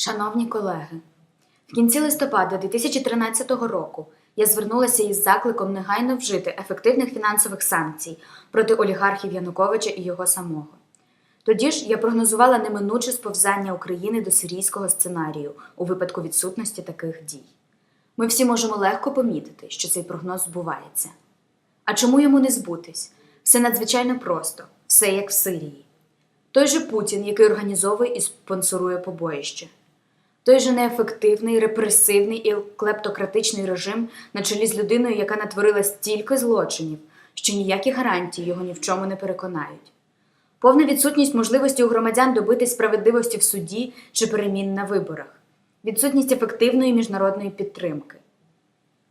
Шановні колеги, в кінці листопада 2013 року я звернулася із закликом негайно вжити ефективних фінансових санкцій проти олігархів Януковича і його самого. Тоді ж я прогнозувала неминуче сповзання України до сирійського сценарію у випадку відсутності таких дій. Ми всі можемо легко помітити, що цей прогноз збувається. А чому йому не збутись? Все надзвичайно просто, все як в Сирії. Той же Путін, який організовує і спонсорує побоїще. Той же неефективний, репресивний і клептократичний режим на чолі з людиною, яка натворила стільки злочинів, що ніякі гарантії його ні в чому не переконають. Повна відсутність можливості у громадян добитись справедливості в суді чи перемін на виборах, відсутність ефективної міжнародної підтримки.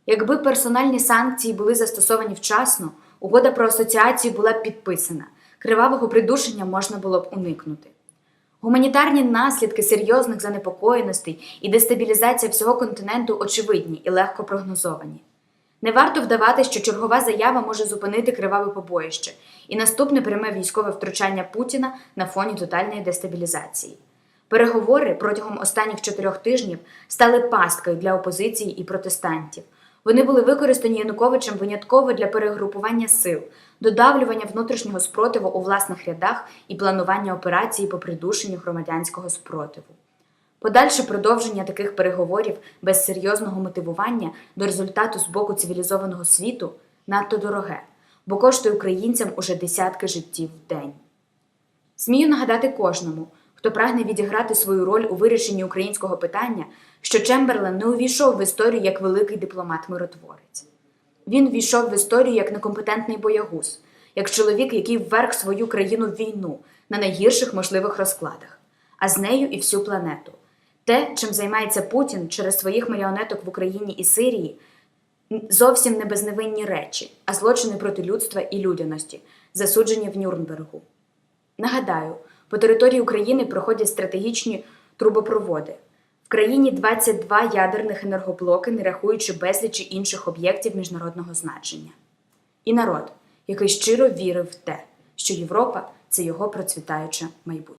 Якби персональні санкції були застосовані вчасно, угода про асоціацію була б підписана, кривавого придушення можна було б уникнути. Гуманітарні наслідки серйозних занепокоєностей і дестабілізація всього континенту очевидні і легко прогнозовані. Не варто вдавати, що чергова заява може зупинити криваве побоїще і наступне пряме військове втручання Путіна на фоні тотальної дестабілізації. Переговори протягом останніх чотирьох тижнів стали пасткою для опозиції і протестантів. Вони були використані Януковичем винятково для перегрупування сил, додавлювання внутрішнього спротиву у власних рядах і планування операції по придушенню громадянського спротиву. Подальше продовження таких переговорів без серйозного мотивування до результату з боку цивілізованого світу надто дороге, бо коштує українцям уже десятки життів в день. Смію нагадати кожному, хто прагне відіграти свою роль у вирішенні українського питання, що Чемберлен не увійшов в історію як великий дипломат-миротворець. Він ввійшов в історію як некомпетентний боягуз, як чоловік, який вверг свою країну в війну на найгірших можливих розкладах, а з нею і всю планету. Те, чим займається Путін через своїх маріонеток в Україні і Сирії, зовсім не безневинні речі, а злочини проти людства і людяності, засуджені в Нюрнбергу. Нагадаю, по території України проходять стратегічні трубопроводи. В країні 22 ядерних енергоблоки, не рахуючи безлічі інших об'єктів міжнародного значення. І народ, який щиро вірив в те, що Європа це його процвітаюче майбутнє.